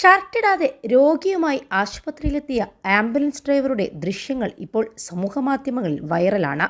ഷർട്ടിടാതെ രോഗിയുമായി ആശുപത്രിയിലെത്തിയ ആംബുലൻസ് ഡ്രൈവറുടെ ദൃശ്യങ്ങൾ ഇപ്പോൾ സമൂഹമാധ്യമങ്ങളിൽ വൈറലാണ്.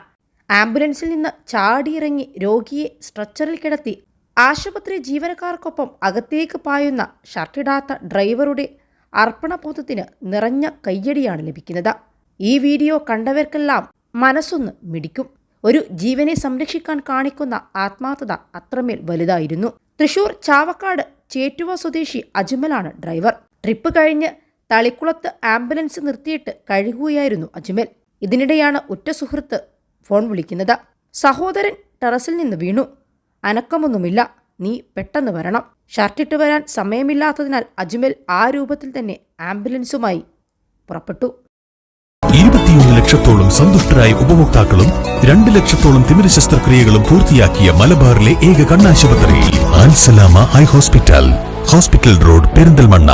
ആംബുലൻസിൽ നിന്ന് ചാടിയിറങ്ങി രോഗിയെ സ്ട്രെച്ചറിൽ കിടത്തി ആശുപത്രി ജീവനക്കാർക്കൊപ്പം അകത്തേക്ക് പായുന്ന ഷർട്ടിടാത്ത ഡ്രൈവറുടെ അർപ്പണബോധത്തിന് നിറഞ്ഞ കയ്യടിയാണ് ലഭിക്കുന്നത്. ഈ വീഡിയോ കണ്ടവർക്കെല്ലാം മനസ്സൊന്ന് മിടിക്കും. ഒരു ജീവനെ സംരക്ഷിക്കാൻ കാണിക്കുന്ന ആത്മാർത്ഥത അത്രമേൽ വലുതായിരുന്നു. തൃശൂർ ചാവക്കാട് ചേറ്റുവ സ്വദേശി അജ്മലാണ് ഡ്രൈവർ. ട്രിപ്പ് കഴിഞ്ഞ് തളിക്കുളത്ത് ആംബുലൻസ് നിർത്തിയിട്ട് കഴുകുകയായിരുന്നു അജ്മൽ. ഇതിനിടെയാണ് ഉറ്റ സുഹൃത്ത് ഫോൺ വിളിക്കുന്നത്. സഹോദരൻ ടെറസിൽ നിന്ന് വീണു. അനക്കമൊന്നുമില്ല. നീ പെട്ടെന്ന് വരണം. ഷർട്ടിട്ട് വരാൻ സമയമില്ലാത്തതിനാൽ അജ്മൽ ആ രൂപത്തിൽ തന്നെ ആംബുലൻസുമായി പുറപ്പെട്ടു. ലക്ഷത്തോളം സന്തുഷ്ടരായ ഉപഭോക്താക്കളും രണ്ട് ലക്ഷത്തോളം തിമിര ശസ്ത്രക്രിയകളും പൂർത്തിയാക്കിയ മലബാറിലെ ഏക കണ്ണാശുപത്രി Al Salama eye hospital hospital road Perinthalmanna.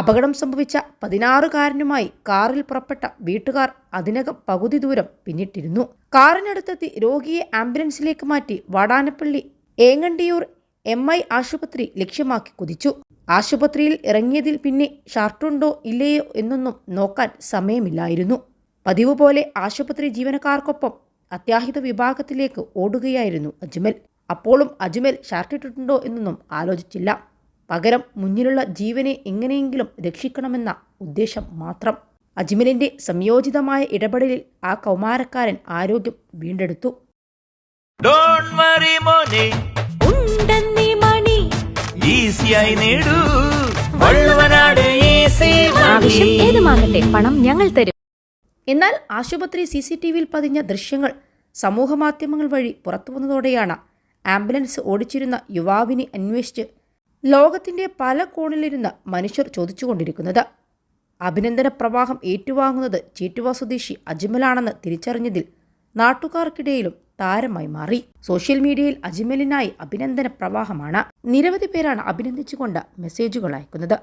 അപകടം സംഭവിച്ച പതിനാറുകാരനുമായി കാറിൽ പുറപ്പെട്ട വീട്ടുകാർ അതിനകം പകുതി ദൂരം പിന്നിട്ടിരുന്നു. കാറിനടുത്തെത്തി രോഗിയെ ആംബുലൻസിലേക്ക് മാറ്റി വാടാനപ്പള്ളി ഏങ്ങണ്ടിയൂർ എം ഐ ആശുപത്രി ലക്ഷ്യമാക്കി കുതിച്ചു. ആശുപത്രിയിൽ ഇറങ്ങിയതിൽ പിന്നെ ഷർട്ടുണ്ടോ ഇല്ലയോ എന്നൊന്നും നോക്കാൻ സമയമില്ലായിരുന്നു. പതിവ് പോലെ ആശുപത്രി ജീവനക്കാർക്കൊപ്പം അത്യാഹിത വിഭാഗത്തിലേക്ക് ഓടുകയായിരുന്നു അജ്മൽ. അപ്പോഴും അജ്മൽ ഷർട്ടിട്ടിട്ടുണ്ടോ എന്നൊന്നും ആലോചിച്ചില്ല. പകരം മുന്നിലുള്ള ജീവനെ എങ്ങനെയെങ്കിലും രക്ഷിക്കണമെന്ന ഉദ്ദേശം മാത്രം. അജ്മലിന്റെ സംയോജിതമായ ഇടപെടലിൽ ആ കൗമാരക്കാരൻ ആരോഗ്യം വീണ്ടെടുത്തു. ഡോൺ വറി മോനെ. ഉണ്ടെന്നീ മണി. ഈസിയായി നേടൂ. വള്ളുവനാട് ഈസി ആവശ്യം ഏതുമാകട്ടെ പണം ഞങ്ങൾ തരും. എന്നാൽ ആശുപത്രി സി സി ടി വിയിൽ പതിഞ്ഞ ദൃശ്യങ്ങൾ സമൂഹമാധ്യമങ്ങൾ വഴി പുറത്തു വന്നതോടെയാണ് ആംബുലൻസ് ഓടിച്ചിരുന്ന യുവാവിനെ അന്വേഷിച്ച് ലോകത്തിന്റെ പല കോണിലിരുന്ന് മനുഷ്യർ ചോദിച്ചുകൊണ്ടിരിക്കുന്നത്. അഭിനന്ദന പ്രവാഹം ഏറ്റുവാങ്ങുന്നത് ചേറ്റുവ സ്വദേശി അജ്മലാണെന്ന് തിരിച്ചറിഞ്ഞതിൽ നാട്ടുകാർക്കിടയിലും താരമായി മാറി. സോഷ്യൽ മീഡിയയിൽ അജ്മലിനായി അഭിനന്ദന പ്രവാഹമാണ് നിരവധി പേരാണ് അഭിനന്ദിച്ചുകൊണ്ട് മെസ്സേജുകൾ അയക്കുന്നത്.